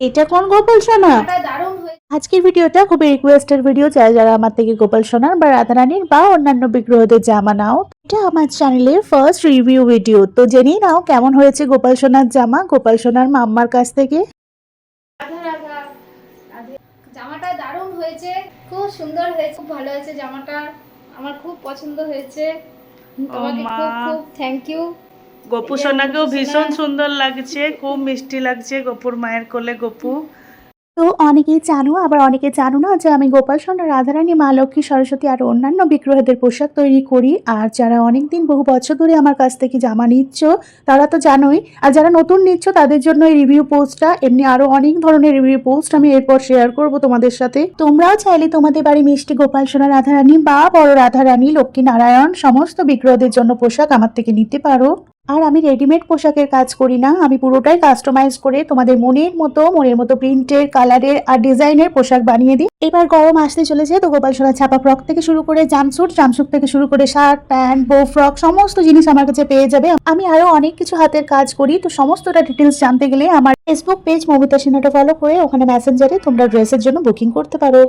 এটা কোন গোপাল সোনা? আজকের ভিডিওটা খুবই রিকোয়েস্টের ভিডিও যারা যারা আমার থেকে গোপাল সোনার বা রাধারানীর বা অন্যান্য বিগ্রহদের জামা নাও এটা আমার চ্যানেলের ফার্স্ট রিভিউ ভিডিও তো জেনেই নাও কেমন হয়েছে গোপাল সোনার জামা গোপাল সোনার মাম্মার কাছ থেকে। জামাটা দারুণ হয়েছে খুব সুন্দর হয়েছে খুব ভালো হয়েছে জামাটা। আমার খুব পছন্দ হয়েছে। তোমাকে খুব খুব থ্যাংক ইউ গপু সোনাকেও ভীষণ সুন্দর লাগছে, খুব মিষ্টি লাগছে গপুর মায়ের কোলে, গপু। তো অনেকেই জানো, আবার অনেকে জানো না যে আমি গোপাল সোনা, রাধারানী, মা লক্ষ্মী, সরস্বতী আর অন্যান্য বিগ্রহদের পোশাক তৈরি করি। আর যারা অনেকদিন, বহু বছর ধরে আমার কাছ থেকে জামা নিচ্ছ, তারা তো জানোই। আর যারা নতুন নিচ্ছ, তাদের জন্য এই রিভিউ পোস্টটা এমনি আরও অনেক ধরনের রিভিউ পোস্ট আমি এরপর শেয়ার করব তোমাদের সাথে। তোমরাও চাইলে তোমাদের বাড়ি মিষ্টি গোপাল সোনা, রাধারানী বা বড় রাধারানী, লক্ষ্মী নারায়ণ, সমস্ত বিগ্রহদের জন্য পোশাক আমার থেকে নিতে পারো। আর আমি রেডিমেড পোশাকের কাজ করি না। আমি পুরোটাই কাস্টমাইজ করে তোমাদের মনের মতো মনের মতো প্রিন্টের, কালারের আর ডিজাইনের পোশাক বানিয়ে দিই। এবার গরম আসতে চলেছে তো গোপাল সোনা ছাপা ফ্রক থেকে শুরু করে জামসুট জামসুট থেকে শুরু করে শার্ট প্যান্ট বো ফ্রক সমস্ত জিনিস আমার কাছে পেয়ে যাবে। আমি আরও অনেক কিছু হাতের কাজ করি তো সমস্তটা ডিটেলস জানতে গেলে আমার ফেসবুক পেজ মমিতা সিনহাটা ফলো করে ওখানে মেসেঞ্জারে তোমরা ড্রেসের জন্য বুকিং করতে পারো।